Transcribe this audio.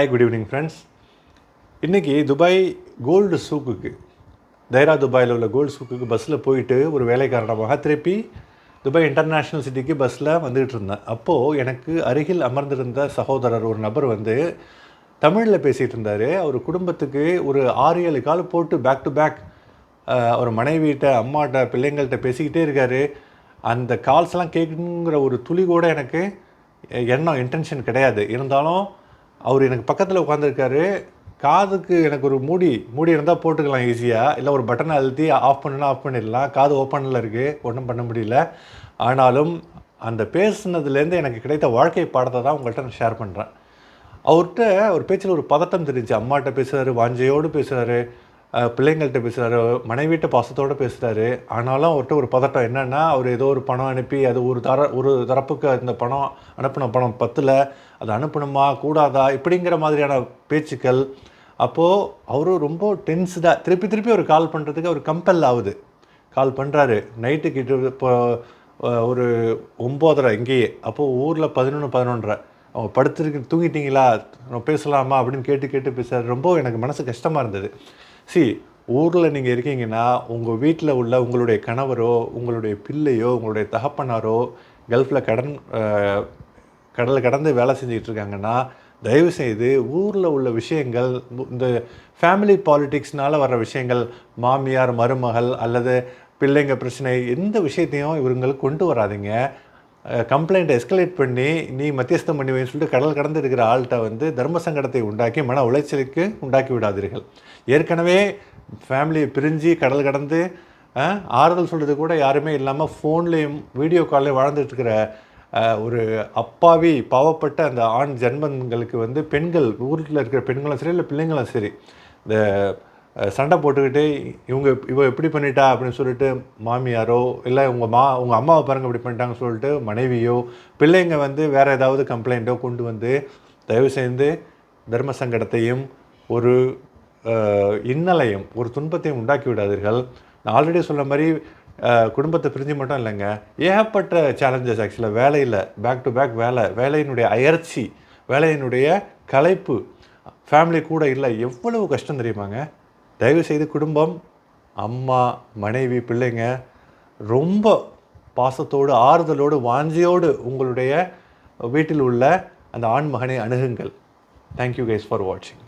Hi good evening friends இன்றைக்கி Dubai gold சூக்குக்கு Deira துபாயில் உள்ள கோல்டு சூக்குக்கு பஸ்ஸில் போயிட்டு ஒரு வேலை காரணமாக திருப்பி துபாய் இன்டர்நேஷ்னல் சிட்டிக்கு பஸ்ஸில் வந்துகிட்டு இருந்தேன். அப்போது எனக்கு அருகில் அமர்ந்திருந்த சகோதரர் ஒரு நபர் வந்து தமிழில் பேசிகிட்டு இருந்தார். அவர் குடும்பத்துக்கு ஒரு ஆறு ஏழு கால் போட்டு பேக் டு பேக் அவர் மனைவிகிட்ட அம்மாட்ட பிள்ளைங்கள்கிட்ட பேசிக்கிட்டே இருக்கார். அந்த கால்ஸ்லாம் கேட்கணுங்கிற ஒரு துளி கூட எனக்கு எண்ணம் இன்டென்ஷன் கிடையாது. இருந்தாலும் அவர் எனக்கு பக்கத்தில் உட்காந்துருக்காரு காதுக்கு எனக்கு ஒரு மூடி மூடி இருந்தால் போட்டுக்கலாம் ஈஸியாக இல்லை ஒரு பட்டனை அழுத்தி ஆஃப் பண்ணுன்னா ஆஃப் பண்ணிடலாம். காது ஓப்பனில் இருக்குது ஒன்றும் பண்ண முடியல. ஆனாலும் அந்த பேசுனதுலேருந்து எனக்கு கிடைத்த வாழ்க்கை பாடத்தை தான் உங்கள்கிட்ட நான் ஷேர் பண்ணுறேன் அவர்கிட்ட ஒரு பேச்சில் ஒரு பதட்டம் தெரிஞ்சு அம்மாட்ட பேசுகிறாரு வாஞ்சையோடு பேசுகிறாரு பிள்ளைங்கள்ட்ட பேசுகிறாரு மனைவிட்ட பாசத்தோடு பேசுகிறாரு ஆனாலும் அவர்கிட்ட ஒரு பதட்டம் என்னென்னா அவர் ஏதோ ஒரு பணம் அனுப்பி அது ஒரு தர ஒரு தரப்புக்கு அந்த பணம் அனுப்பின பணம் பத்தில் அது அனுப்பணுமா கூடாதா இப்படிங்கிற மாதிரியான பேச்சுக்கள். அப்போது அவரும் ரொம்ப டென்ஸ்டாக திருப்பி திருப்பி அவர் கால் பண்ணுறதுக்கு அவர் கம்பல் ஆகுது. கால் பண்ணுறாரு நைட்டு கிட்ட இப்போ ஒரு ஒம்போதரை இங்கேயே. அப்போது ஊரில் பதினொன்று பதினொன்றரை. அவங்க படுத்துருக்கு தூங்கிட்டீங்களா? பேசலாமா? அப்படின்னு கேட்டு கேட்டு பேசுகிறார் ரொம்ப எனக்கு மனசு கஷ்டமாக இருந்தது. சி ஊரில் நீங்கள் இருக்கீங்கன்னா உங்கள் வீட்டில் உள்ள உங்களுடைய கணவரோ உங்களுடைய பிள்ளையோ உங்களுடைய தகப்பனாரோ கல்ஃபில் கடன் கடலை கடந்து வேலை செஞ்சுக்கிட்டு இருக்காங்கன்னா தயவு செய்து ஊரில் உள்ள விஷயங்கள் இந்த ஃபேமிலி பாலிட்டிக்ஸ்னால் வர்ற விஷயங்கள் மாமியார் மருமகள் அல்லது பிள்ளைங்க பிரச்சனை எந்த விஷயத்தையும் இவங்களுக்கு கொண்டு வராதிங்க. கம்ப்ளைண்ட்டை எஸ்கலேட் பண்ணி நீ மத்தியஸ்தம் பண்ணுவேன்னு சொல்லிட்டு கடல் கடந்து இருக்கிற ஆள்கிட்ட வந்து தர்ம சங்கடத்தை உண்டாக்கி மன உளைச்சலுக்கு உண்டாக்கி விடாதீர்கள். ஏற்கனவே ஃபேமிலியை பிரிஞ்சு கடல் கடந்து ஆறுதல் சொல்கிறது கூட யாருமே இல்லாமல் ஃபோன்லேயும் வீடியோ கால்லையும் வாழ்ந்துட்டுருக்கிற ஒரு அப்பாவி பாவப்பட்ட அந்த ஆண் ஜென்மங்களுக்கு வந்து பெண்கள் ஊரில் இருக்கிற பெண்களும் சரி இல்லை பிள்ளைங்களும் சரி இந்த சண்டை போட்டுக்கிட்டு இவங்க இவ எப்படி பண்ணிட்டா அப்படின்னு சொல்லிட்டு மாமியாரோ இல்லை உங்கள் மா உங்கள் அம்மாவை பாருங்கள் இப்படி பண்ணிட்டாங்கன்னு சொல்லிட்டு மனைவியோ பிள்ளைங்க வந்து வேறு ஏதாவது கம்ப்ளைண்ட்டோ கொண்டு வந்து தயவு செய்து தர்ம சங்கடத்தையும் ஒரு இன்னலையும் ஒரு துன்பத்தையும் உண்டாக்கி விடாதீர்கள். நான் ஆல்ரெடி சொன்ன மாதிரி குடும்பத்தை பிரிஞ்சு மட்டும் இல்லைங்க. ஏகப்பட்ட சேலஞ்சஸ் ஆக்சுவலாக வேலையில் பேக் டு பேக் வேலை. வேலையினுடைய அயற்சி வேலையினுடைய கலைப்பு ஃபேமிலி கூட இல்லை. எவ்வளவு கஷ்டம் தெரியுமாங்க? தயவுசெய்து குடும்பம் அம்மா மனைவி பிள்ளைங்க ரொம்ப பாசத்தோடு ஆறுதலோடு வாஞ்சியோடு உங்களுடைய வீட்டில் உள்ள அந்த ஆண் மகனை அணுகுங்கள். தேங்க்யூ கைஸ் ஃபார் வாட்சிங்